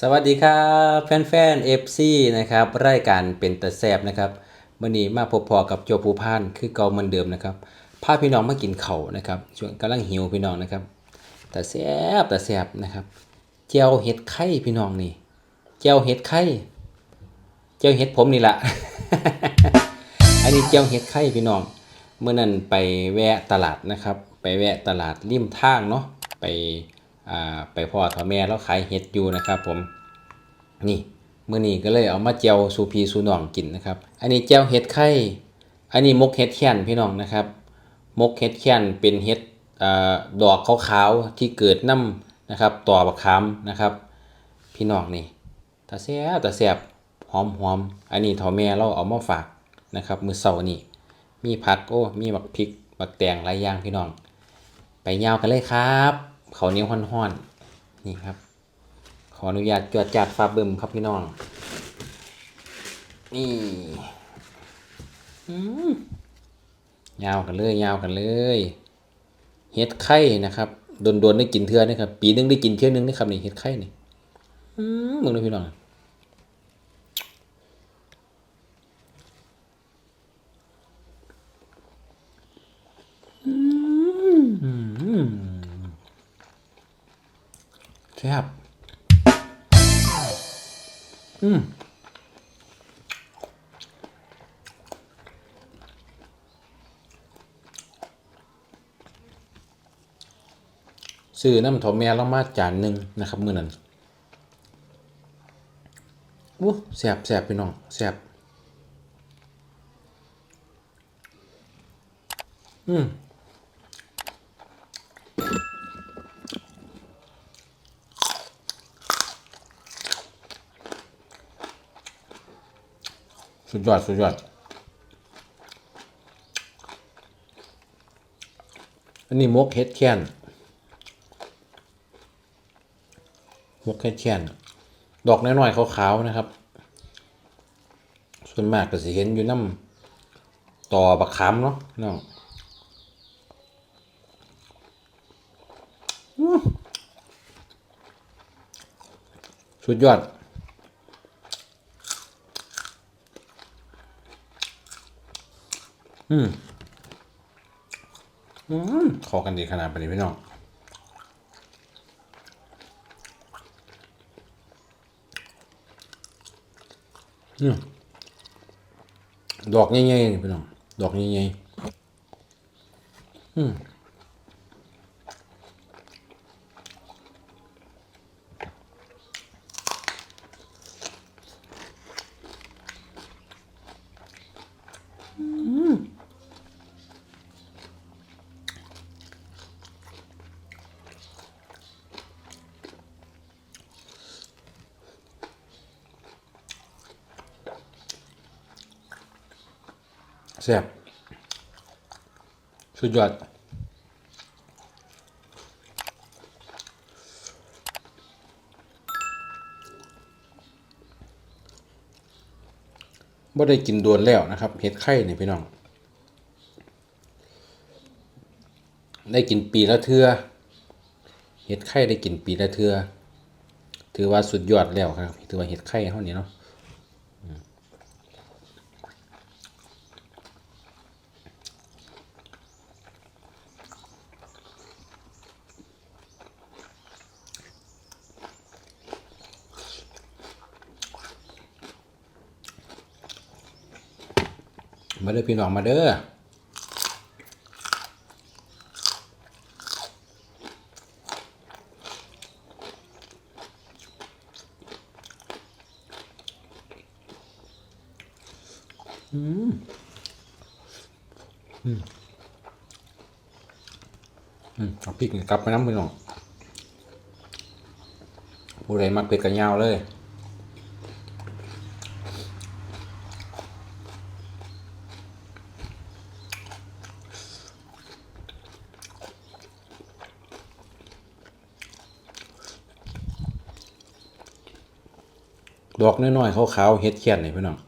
สวัสดีครับแฟนๆ FC นะครับรายการเป็นตะแซบนะครับวันนี้มาพบพอกับโจภูพานคือเก่าเหมือนเดิมนะครับพาพี่น้องมากินเข่านะครับช่วงกำลังหิวพี่น้องนะครับตะแซบตะแซบนะครับเจียวเห็ดไข่พี่น้องนี่เจียวเห็ดไข่เจียวเห็ดผมนี่แหละอันนี้เจียวเห็ดไข่พี่น้องเมื่อนั้นไปแวะตลาดนะครับ ไปแวะตลาดริมทางเนาะไป อ่าไปพ่อทอแม่แล้วขายเห็ดอยู่นะครับผมนี่มื้อนี้ก็เลยเอามาเจียวสูพีสูหนองกินนะครับ อันนี้เจียวเห็ดไข่อันนี้มกเห็ดแค้นพี่น้องนะครับมกเห็ดแค้นเป็นเห็ดอดอกขาวๆที่เกิดน้ำนะครับต่อบักขามนะครับ พี่น้องนี่ตาแซ่บตาแซ่บหอมหอมๆอันนี้ทอแม่เราเอามาฝากนะครับ มือเช้านี้มีผักโอ้มีบักพริกบักแตงหลายอย่างพี่น้อง ไปยาวกันเลยครับ เขาเนียวห้อนๆนี่ครับ ขออนุญาตจวดจัดฟาเบิ่มครับพี่น้อง นี่ยาวกันเลยยาวกันเลยเห็ดไข่นะครับโดนๆได้กินเทื่อนะครับ ปีหนึงได้กินเทื่อนึงนะครับนี่เห็ดไข่นี่มมึงดูพี่น้อง ซ่บอืมซื้อน้ำถมแม่เรามาจานหนึ่งนะครับมื้อนั้นอู้แซ่บแซ่บพี่น้องแซ่บอืม สุดยอด สุดยอด อันนี้มกเฮ็ดแค้นมกเฮ็ดแค้นดอกน้อยๆขาวๆนะครับ ส่วนมากก็สิเห็นอยู่น้ำต่อบักขามเนาะน้องสุดยอด อืมอืมขอกันดีขนาดนี้พี่น้องอืมดอกใหญ่ๆพี่น้องดอกใหญ่ๆอืม แซ่บสุดยอดบ่ได้กินโดวนแล้วนะครับเห็ดไข่เนี่ยพี่น้อง ได้กินปีละเทือเห็ดไข่ได้กินปีละเทือถือว่าสุดยอดแล้วครับถือว่าเห็ดไข่เท่านี้เนาะ มาเด้อพี่น้องมาเด้ออืมเอาพริกกลับไปน้ำพี่น้องผู้ใดมักเผ็ดกันยาวเลย ดอกน้อยๆขาวๆเฮ็ดแค่ยนนี่พื่อน้อง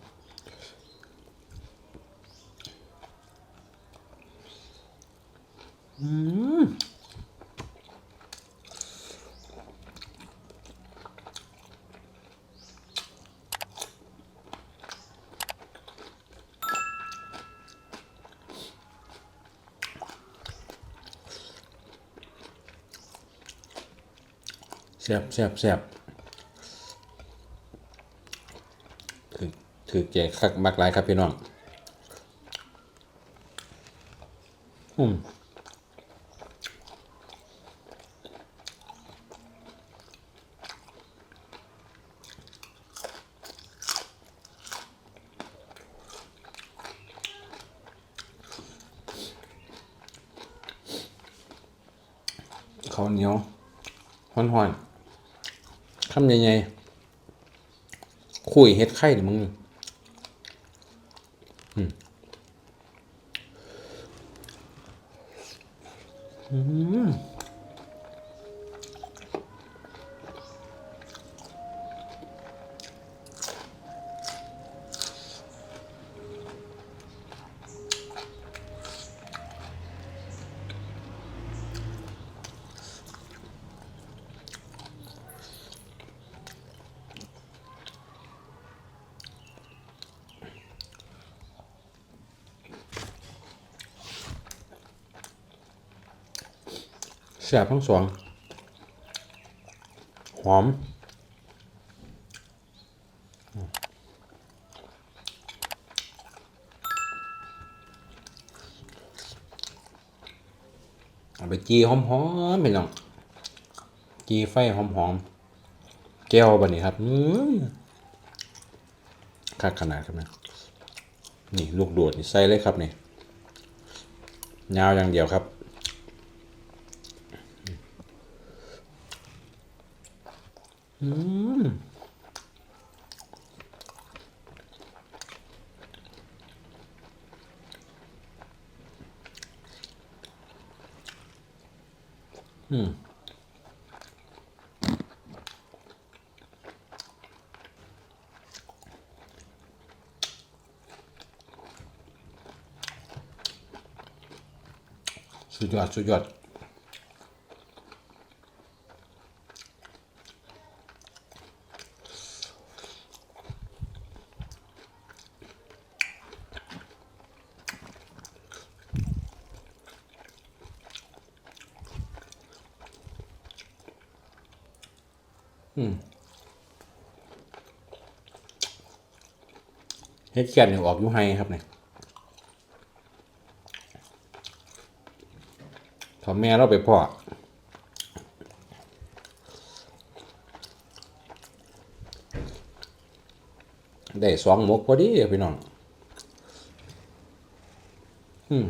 อืมแซ่บแซ่บแซ่บ ถือแจคักมากหลายครับพี่น้องอืมข้าวเหนียวห้อนๆคำใหญ่ๆคุยเฮ็ดไข่ดิมึง 음. 음. แซ่บทั้งสอง หอม เอาไปจีหอมๆไปน้องจีไฟหอมๆแก้วบันนี้ครับอื้อคักขนาดครับนะนี่ ลูกโดดนี่ใส่เลยครับนี่ยาวอย่างเดียวครับ สุดยอดสุดยอด เฮ็ดแก่นเนี่ยออกอยู่ไฮครับเนี่ยพอแม่เราไปพ่อได้สองมกพอดีพี่น้อง อืม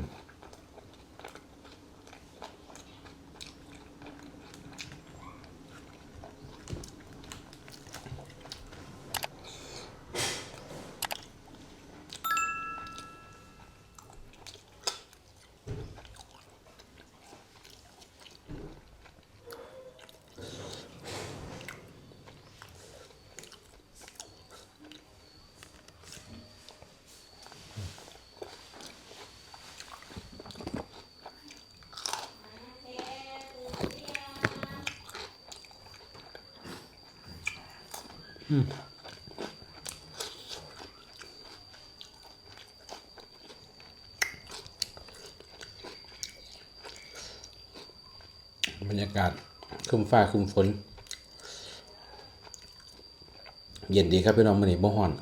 บรรยากาศคุ้มฟ้าคุ้มฝน เย็นดีครับพี่น้องมันนี่บ่ห่อน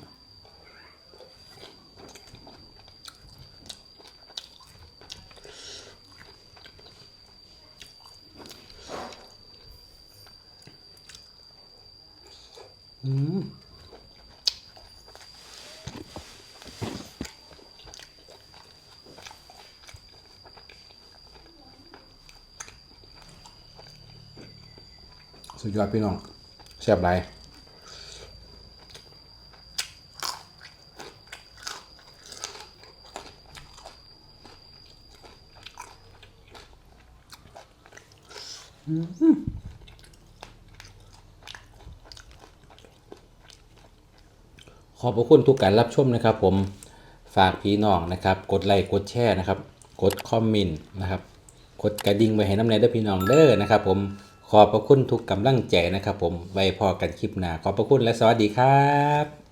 สุดยอดพี่น้องแซ่บหลาย อบพระคุณทุกการรับชมนะครับผมฝากพี่น้องนะครับ กดไลค์กดแชร์นะครับ กดคอมเมนต์นะครับ กดกระดิ่งไว้ให้น้ำในเด้อพี่น้องเด้อนะครับ ผมขอบพระคุณทุกกำลังใจนะครับ ผมไว้พอกันคลิปหน้าขอบพระคุณและสวัสดีครับ